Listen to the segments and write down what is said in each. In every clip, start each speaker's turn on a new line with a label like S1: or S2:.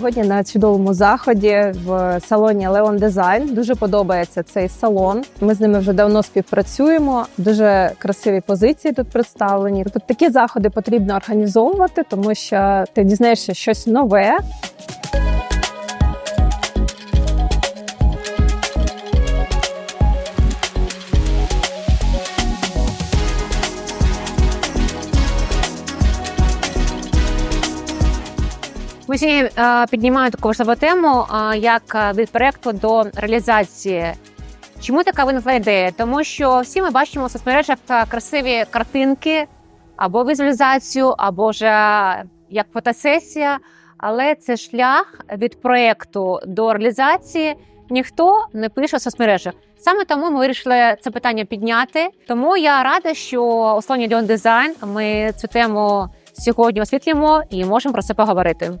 S1: Сьогодні на чудовому заході в салоні Leon Design. Дуже подобається цей салон. Ми з ними вже давно співпрацюємо. Дуже красиві позиції тут представлені. Тобто такі заходи потрібно організовувати, тому що ти дізнаєшся щось нове.
S2: Ми сьогодні е, піднімаємо таку важливу тему, е, як е, від проекту до реалізації. Чому така виникла ідея? Тому що всі ми бачимо в соцмережах красиві картинки або візуалізацію, або ж як фотосесія. Але це шлях від проекту до реалізації ніхто не пише в соцмережах. Саме тому ми вирішили це питання підняти. Тому я рада, що у салоні Льон Дизайн ми цю тему сьогодні освітлюємо і можемо про це поговорити.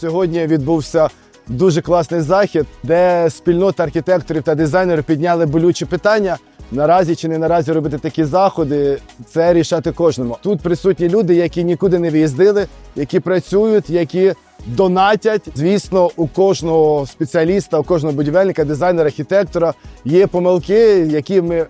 S3: Сьогодні відбувся дуже класний захід, де спільнота архітекторів та дизайнерів підняли болючі питання. Наразі чи не наразі робити такі заходи, це рішати кожному. Тут присутні люди, які нікуди не виїздили, які працюють, які донатять. Звісно, у кожного спеціаліста, у кожного будівельника, дизайнера, архітектора є помилки, які ми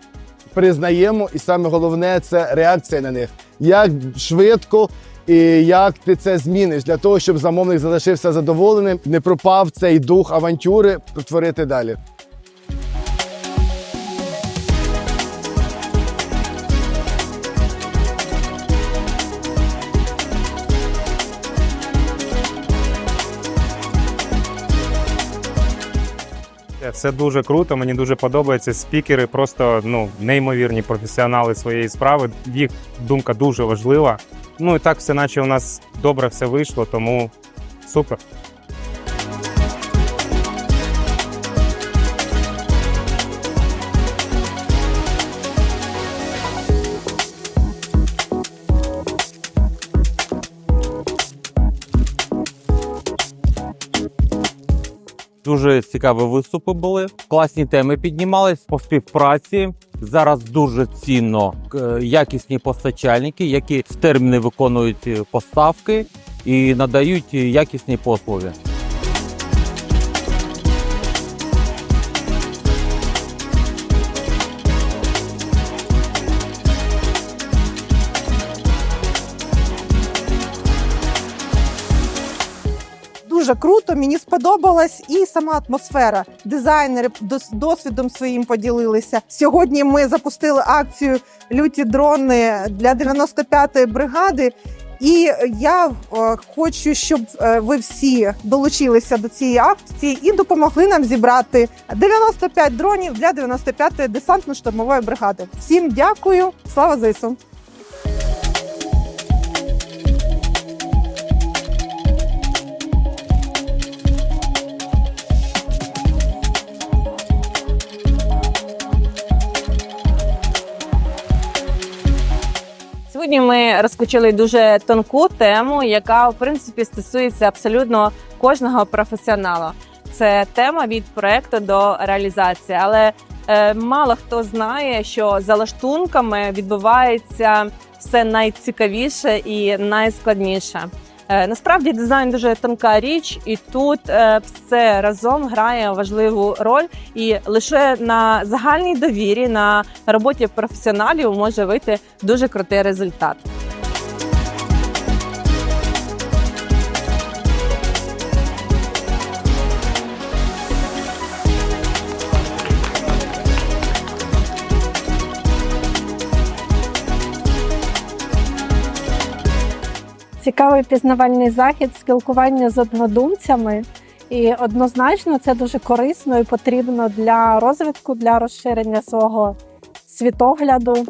S3: признаємо, і саме головне це реакція на них. Як швидко і як ти це зміниш для того, щоб замовник залишився задоволеним, не пропав цей дух авантюри, творити далі.
S4: Це дуже круто, мені дуже подобається. Спікери просто ну неймовірні професіонали своєї справи. Їх думка дуже важлива. Ну і так все, наче у нас добре все вийшло, тому супер.
S5: Дуже цікаві виступи були. Класні теми піднімались по співпраці. Зараз дуже цінно якісні постачальники, які в терміни виконують е, поставки і надають е, якісні послуги.
S6: Дуже круто, мені сподобалась і сама атмосфера. Дизайнери дос- досвідом своїм поділилися. Сьогодні ми запустили акцію Люті дрони для 95-ї бригади. І я е, хочу, щоб е, ви всі долучилися до цієї акції і допомогли нам зібрати 95 дронів для 95-ї десантно-штурмової бригади. Всім дякую, слава ЗСУ!
S1: Сьогодні ми розпочали дуже тонку тему, яка в принципі стосується абсолютно кожного професіонала. Це тема від проекту до реалізації, але е, мало хто знає, що за лаштунками відбувається все найцікавіше і найскладніше. Е, Насправді дизайн дуже тонка річ, і тут е, все разом грає важливу роль. І лише на загальній довірі, на роботі професіоналів може вийти дуже крутий результат. Цікавий пізнавальний захід, спілкування з однодумцями. І однозначно це дуже корисно і потрібно для розвитку, для розширення свого світогляду,